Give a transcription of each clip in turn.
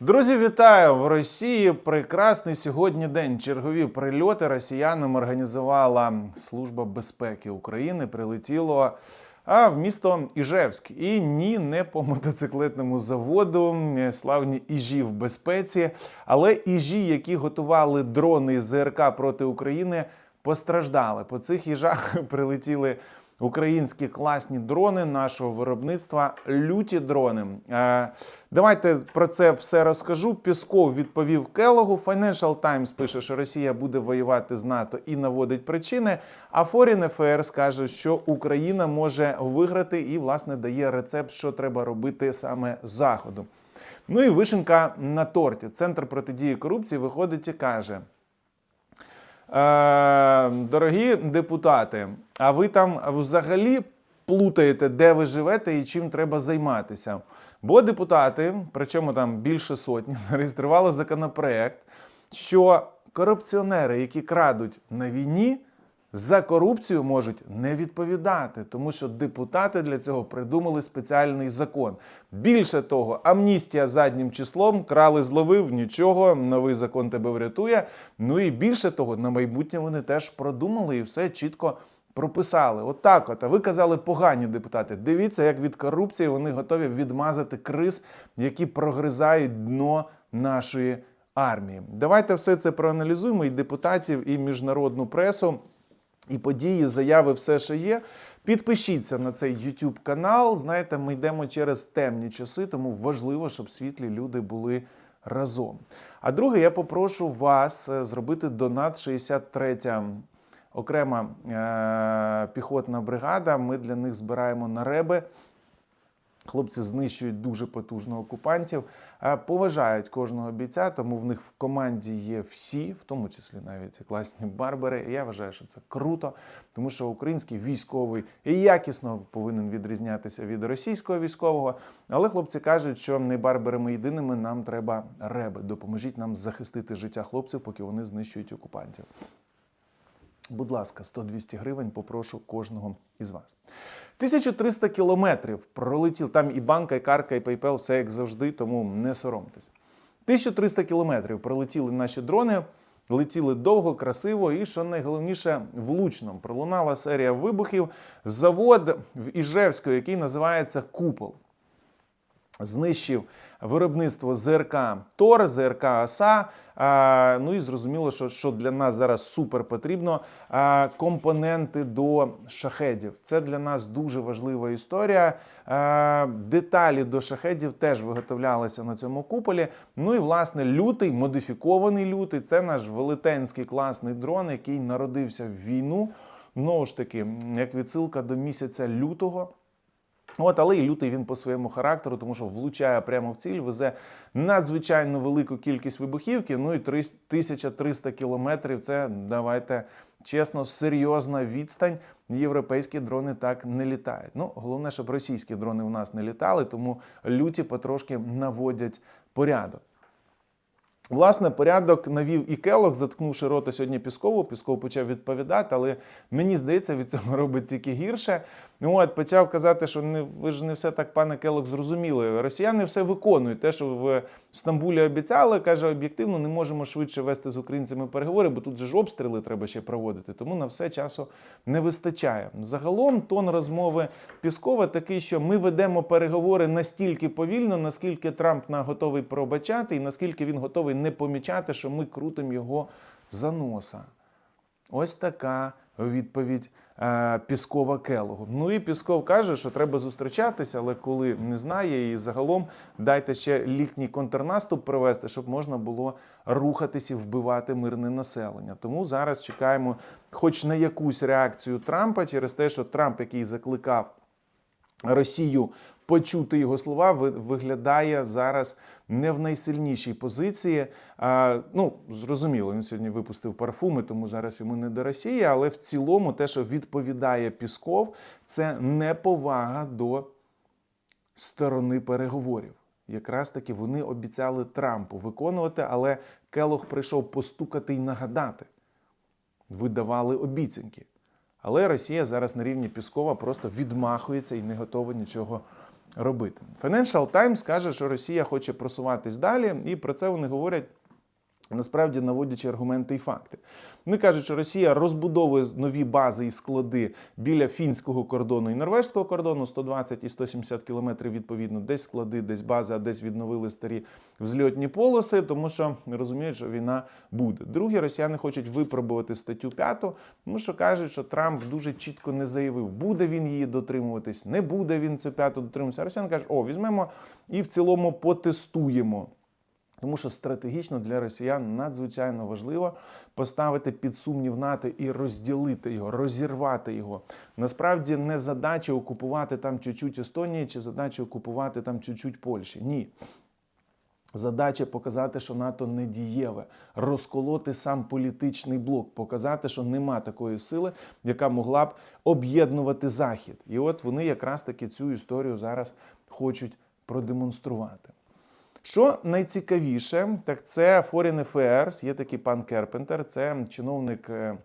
Друзі, вітаю в Росії. Прекрасний сьогодні день. Чергові прильоти росіянам організувала Служба безпеки України. Прилетіло а, в місто Іжевськ. І ні, не по мотоциклетному заводу, славні іжі в безпеці, але іжі, які готували дрони ЗРК проти України, постраждали. По цих їжах прилетіли. Українські класні дрони нашого виробництва, люті дрони. Е, давайте про це все розкажу. Пісков відповів Келогу. Financial Times пише, що Росія буде воювати з НАТО і наводить причини. А Foreign Affairs каже, що Україна може виграти і, власне, дає рецепт, що треба робити саме заходу. Ну і вишенка на торті. Центр протидії корупції виходить і каже. Е, дорогі депутати, а ви там взагалі плутаєте, де ви живете і чим треба займатися? Бо депутати, причому там більше сотні, зареєстрували законопроект, що корупціонери, які крадуть на війні, за корупцію можуть не відповідати, тому що депутати для цього придумали спеціальний закон. Більше того, амністія заднім числом крали зловив нічого. Новий закон тебе врятує. Ну і більше того, на майбутнє вони теж продумали і все чітко. Прописали отак. От, а ви казали погані депутати. Дивіться, як від корупції вони готові відмазати криз, які прогризають дно нашої армії. Давайте все це проаналізуємо і депутатів, і міжнародну пресу і події, заяви, все, що є. Підпишіться на цей YouTube канал. Знаєте, ми йдемо через темні часи, тому важливо, щоб світлі люди були разом. А друге, я попрошу вас е, зробити донат 63 окрема е- піхотна бригада. Ми для них збираємо на реби. Хлопці знищують дуже потужно окупантів, е, поважають кожного бійця, тому в них в команді є всі, в тому числі навіть класні барбери. І я вважаю, що це круто, тому що український військовий якісно повинен відрізнятися від російського військового. Але хлопці кажуть, що не барберами єдиними нам треба реби. Допоможіть нам захистити життя хлопців, поки вони знищують окупантів. Будь ласка, 100-200 гривень попрошу кожного із вас. 1300 кілометрів пролетів. Там і банка, і картка, і PayPal, все як завжди, тому не соромтесь. 1300 кілометрів пролетіли наші дрони, летіли довго, красиво і, що найголовніше, влучно. Пролунала серія вибухів. Завод в Іжевську, який називається Купол знищив виробництво ЗРК Тор, ЗРК ОСА. А, ну і зрозуміло, що, що для нас зараз супер потрібно компоненти до шахедів. Це для нас дуже важлива історія. Деталі до шахедів теж виготовлялися на цьому куполі. Ну і власне лютий, модифікований лютий. Це наш велетенський класний дрон, який народився в війну. Знову ж таки, як відсилка до місяця лютого. От, але і лютий він по своєму характеру, тому що влучає прямо в ціль, везе надзвичайно велику кількість вибухівки. Ну і 1300 кілометрів. Це давайте чесно, серйозна відстань. Європейські дрони так не літають. Ну головне, щоб російські дрони у нас не літали, тому люті потрошки наводять порядок. Власне, порядок навів і Келох, заткнувши рота сьогодні Піскову. Пісков почав відповідати, але мені здається, від цього робить тільки гірше. Ну от почав казати, що не ви ж не все так, пане Келох, зрозуміли. Росіяни все виконують. Те, що в Стамбулі обіцяли, каже, об'єктивно не можемо швидше вести з українцями переговори, бо тут же ж обстріли треба ще проводити. Тому на все часу не вистачає. Загалом тон розмови Піскова такий, що ми ведемо переговори настільки повільно, наскільки Трамп на готовий пробачати, і наскільки він готовий не помічати, що ми крутимо його за носа. Ось така відповідь Піскова Келогу. Ну і Пісков каже, що треба зустрічатися, але коли не знає, і загалом дайте ще літній контрнаступ провести, щоб можна було рухатись і вбивати мирне населення. Тому зараз чекаємо, хоч на якусь реакцію Трампа через те, що Трамп, який закликав Росію почути його слова, виглядає зараз не в найсильнішій позиції. А, ну, зрозуміло, він сьогодні випустив парфуми, тому зараз йому не до Росії. Але в цілому, те, що відповідає Пісков, це неповага до сторони переговорів. Якраз таки вони обіцяли Трампу виконувати, але Келох прийшов постукати й нагадати. Видавали обіцянки. Але Росія зараз на рівні Піскова просто відмахується і не готова нічого робити. Financial Times каже, що Росія хоче просуватись далі, і про це вони говорять. Насправді наводячи аргументи і факти. Вони кажуть, що Росія розбудовує нові бази і склади біля фінського кордону і норвежського кордону 120 і 170 кілометрів відповідно. Десь склади, десь бази, а десь відновили старі взльотні полоси, тому що розуміють, що війна буде. Другі росіяни хочуть випробувати статтю 5, тому що кажуть, що Трамп дуже чітко не заявив, буде він її дотримуватись, не буде він цю п'яту дотримуватися. А росіяни кажуть, о, візьмемо і в цілому потестуємо. Тому що стратегічно для росіян надзвичайно важливо поставити під сумнів НАТО і розділити його, розірвати його. Насправді не задача окупувати там чуть-чуть Естонії чи задача окупувати там чуть-чуть Польщі. Ні. Задача показати, що НАТО не дієве, розколоти сам політичний блок, показати, що нема такої сили, яка могла б об'єднувати Захід. І от вони якраз таки цю історію зараз хочуть продемонструвати. Що найцікавіше, так це Foreign Affairs, є такий пан Керпентер, це чиновник е,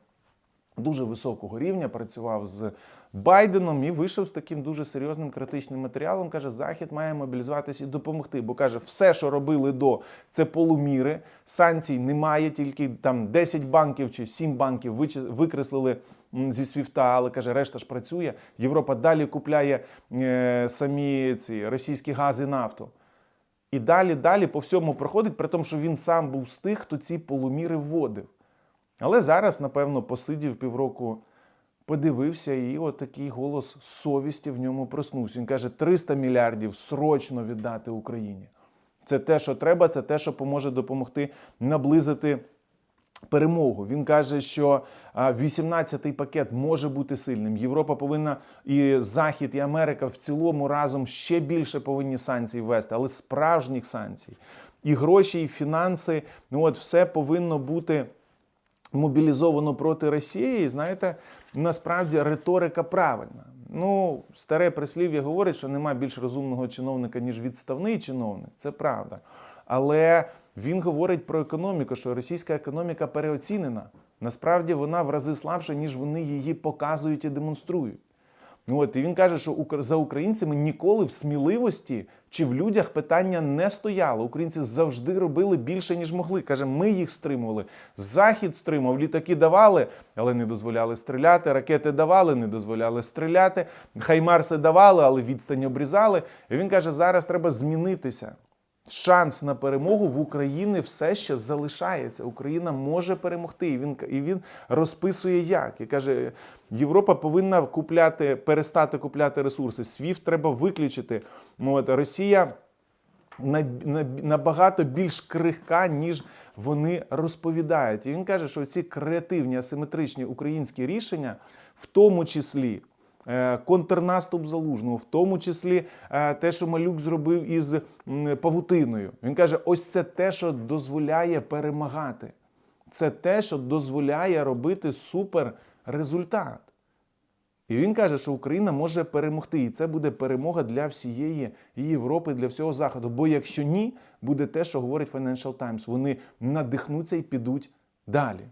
дуже високого рівня, працював з Байденом і вийшов з таким дуже серйозним критичним матеріалом. Каже, Захід має мобілізуватися і допомогти. Бо каже, все, що робили до, це полуміри. Санкцій немає, тільки там 10 банків чи 7 банків викреслили зі свіфта, але каже, решта ж працює. Європа далі купляє е, самі ці російські гази, нафту. І далі, далі по всьому проходить, при тому, що він сам був з тих, хто ці полуміри вводив. Але зараз, напевно, посидів півроку, подивився, і от голос совісті в ньому проснувся. Він каже: 300 мільярдів срочно віддати Україні. Це те, що треба, це те, що поможе допомогти наблизити перемогу. Він каже, що 18-й пакет може бути сильним. Європа повинна і Захід, і Америка в цілому разом ще більше повинні санкцій ввести, але справжніх санкцій. І гроші, і фінанси, ну от все повинно бути мобілізовано проти Росії. І знаєте, насправді риторика правильна. Ну, старе прислів'я говорить, що нема більш розумного чиновника, ніж відставний чиновник. Це правда. Але він говорить про економіку, що російська економіка переоцінена. Насправді вона в рази слабша, ніж вони її показують і демонструють. Ну От, і він каже, що за українцями ніколи в сміливості чи в людях питання не стояло. Українці завжди робили більше, ніж могли. Каже, ми їх стримували. Захід стримав, літаки давали, але не дозволяли стріляти. Ракети давали, не дозволяли стріляти. Хаймарси давали, але відстань обрізали. І він каже, зараз треба змінитися. Шанс на перемогу в Україні все ще залишається. Україна може перемогти. І він, і він розписує як. І каже, Європа повинна купляти, перестати купляти ресурси. СВІФТ треба виключити. Ну, Росія на- на- набагато більш крихка, ніж вони розповідають. І він каже, що ці креативні асиметричні українські рішення, в тому числі. Е, Контрнаступ залужного, в тому числі е, те, що Малюк зробив із павутиною. Він каже: ось це те, що дозволяє перемагати. Це те, що дозволяє робити супер результат. І він каже, що Україна може перемогти, і це буде перемога для всієї Європи, для всього Заходу. Бо якщо ні, буде те, що говорить Financial Times. Вони надихнуться і підуть далі.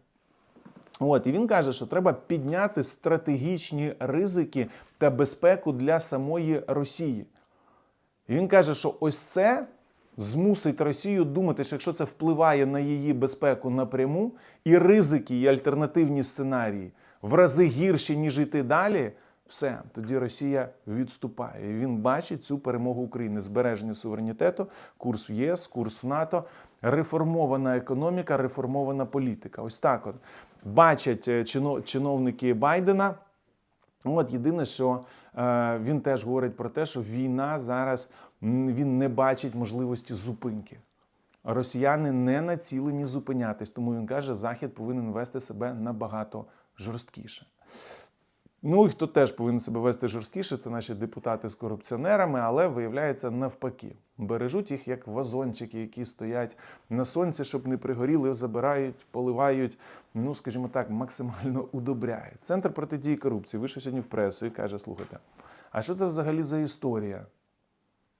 От, і він каже, що треба підняти стратегічні ризики та безпеку для самої Росії. І він каже, що ось це змусить Росію думати, що якщо це впливає на її безпеку напряму, і ризики, і альтернативні сценарії в рази гірші, ніж йти далі, все, тоді Росія відступає. І він бачить цю перемогу України, збереження суверенітету, курс в ЄС, курс в НАТО, реформована економіка, реформована політика. Ось так от бачать е, чиновники Байдена. От єдине, що е, він теж говорить про те, що війна зараз він не бачить можливості зупинки. Росіяни не націлені зупинятись, тому він каже, Захід повинен вести себе набагато жорсткіше. Ну і хто теж повинен себе вести жорсткіше, це наші депутати з корупціонерами, але виявляється навпаки. Бережуть їх як вазончики, які стоять на сонці, щоб не пригоріли, забирають, поливають, ну скажімо так, максимально удобряють. Центр протидії корупції вийшов сьогодні в пресу і каже: слухайте, а що це взагалі за історія?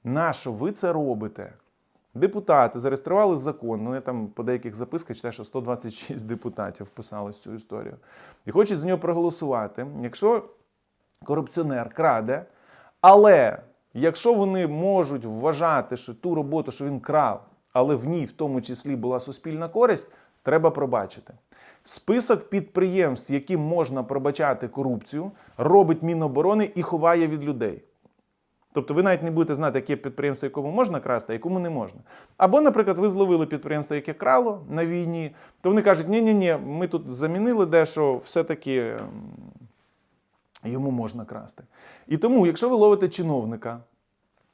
Нащо ви це робите? Депутати зареєстрували закон. Ну, я там по деяких записках читаю, що 126 депутатів вписали цю історію. І хочуть з нього проголосувати. Якщо корупціонер краде, але Якщо вони можуть вважати, що ту роботу, що він крав, але в ній в тому числі була суспільна користь, треба пробачити. Список підприємств, яким можна пробачати корупцію, робить Міноборони і ховає від людей. Тобто ви навіть не будете знати, яке підприємство, якому можна красти, а якому не можна. Або, наприклад, ви зловили підприємство, яке крало на війні, то вони кажуть, ні ні ні ми тут замінили дещо, все-таки ем, йому можна красти. І тому, якщо ви ловите чиновника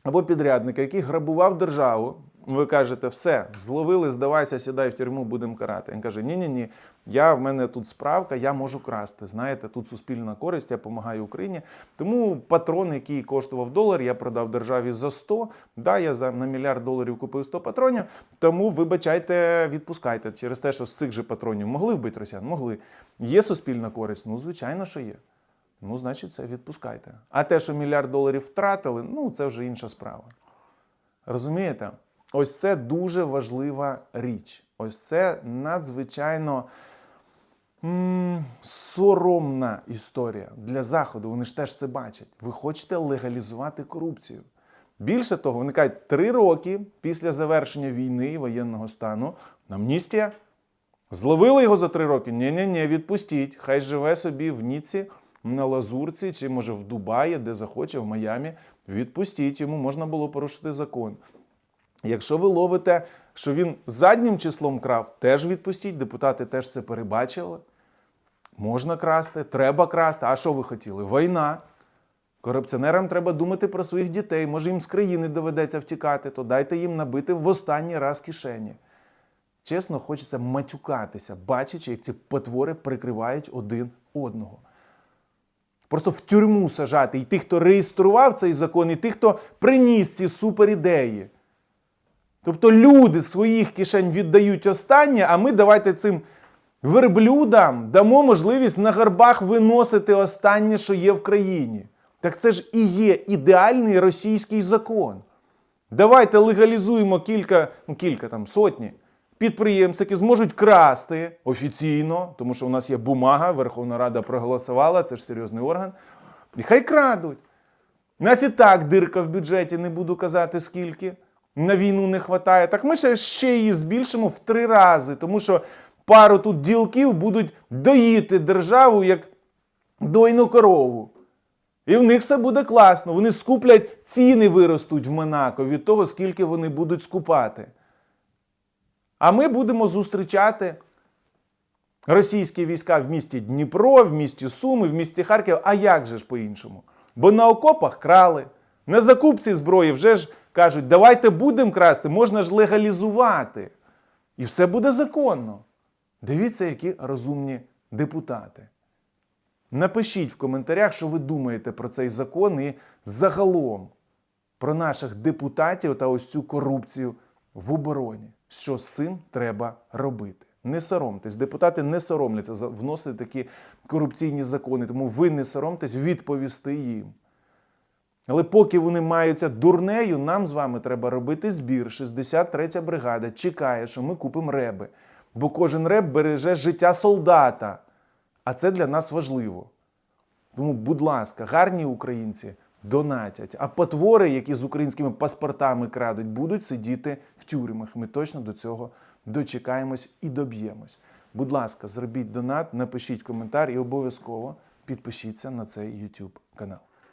або підрядника, який грабував державу, ви кажете, все, зловили, здавайся, сідай в тюрму, будемо карати. Він каже: ні, ні, ні, я в мене тут справка, я можу красти. Знаєте, тут суспільна користь, я допомагаю Україні. Тому патрон, який коштував долар, я продав державі за 100. Да, я за на мільярд доларів купив 100 патронів. Тому вибачайте, відпускайте через те, що з цих же патронів могли вбити росіян? Могли. Є суспільна користь? Ну, звичайно, що є. Ну, значить, це відпускайте. А те, що мільярд доларів втратили, ну це вже інша справа. Розумієте? Ось це дуже важлива річ. Ось це надзвичайно м, соромна історія для Заходу. Вони ж теж це бачать. Ви хочете легалізувати корупцію. Більше того, вони кажуть, три роки після завершення війни і воєнного стану амністія. Зловили його за три роки? Ні-ні-ні, відпустіть. Хай живе собі в Ніці, на Лазурці, чи може в Дубаї, де захоче, в Майамі. Відпустіть, йому можна було порушити закон. Якщо ви ловите, що він заднім числом крав, теж відпустіть. Депутати теж це перебачили. Можна красти, треба красти. А що ви хотіли? Війна. Корупціонерам треба думати про своїх дітей. Може, їм з країни доведеться втікати, то дайте їм набити в останній раз кишені. Чесно, хочеться матюкатися, бачачи, як ці потвори прикривають один одного. Просто в тюрму сажати і тих, хто реєстрував цей закон, і тих, хто приніс ці суперідеї. Тобто люди своїх кишень віддають останнє, а ми давайте цим верблюдам дамо можливість на горбах виносити останнє, що є в країні. Так це ж і є ідеальний російський закон. Давайте легалізуємо кілька, ну кілька там сотні підприємств, які зможуть красти офіційно, тому що у нас є бумага, Верховна Рада проголосувала, це ж серйозний орган. І хай крадуть. У нас і так дирка в бюджеті, не буду казати скільки. На війну не вистачає. Так ми ще, ще її збільшимо в три рази, тому що пару тут ділків будуть доїти державу як дойну корову. І в них все буде класно. Вони скуплять, ціни виростуть в Монако від того, скільки вони будуть скупати. А ми будемо зустрічати російські війська в місті Дніпро, в місті Суми, в місті Харків. А як же ж по-іншому? Бо на окопах крали, на закупці зброї вже ж кажуть, давайте будемо красти, можна ж легалізувати. І все буде законно. Дивіться, які розумні депутати. Напишіть в коментарях, що ви думаєте про цей закон і загалом про наших депутатів та ось цю корупцію в обороні. Що з цим треба робити? Не соромтесь. Депутати не соромляться вносити такі корупційні закони, тому ви не соромтесь відповісти їм. Але поки вони маються дурнею, нам з вами треба робити збір. 63-я бригада чекає, що ми купимо реби. Бо кожен реб береже життя солдата. А це для нас важливо. Тому, будь ласка, гарні українці донатять. А потвори, які з українськими паспортами крадуть, будуть сидіти в тюрмах. Ми точно до цього дочекаємось і доб'ємось. Будь ласка, зробіть донат, напишіть коментар і обов'язково підпишіться на цей YouTube канал.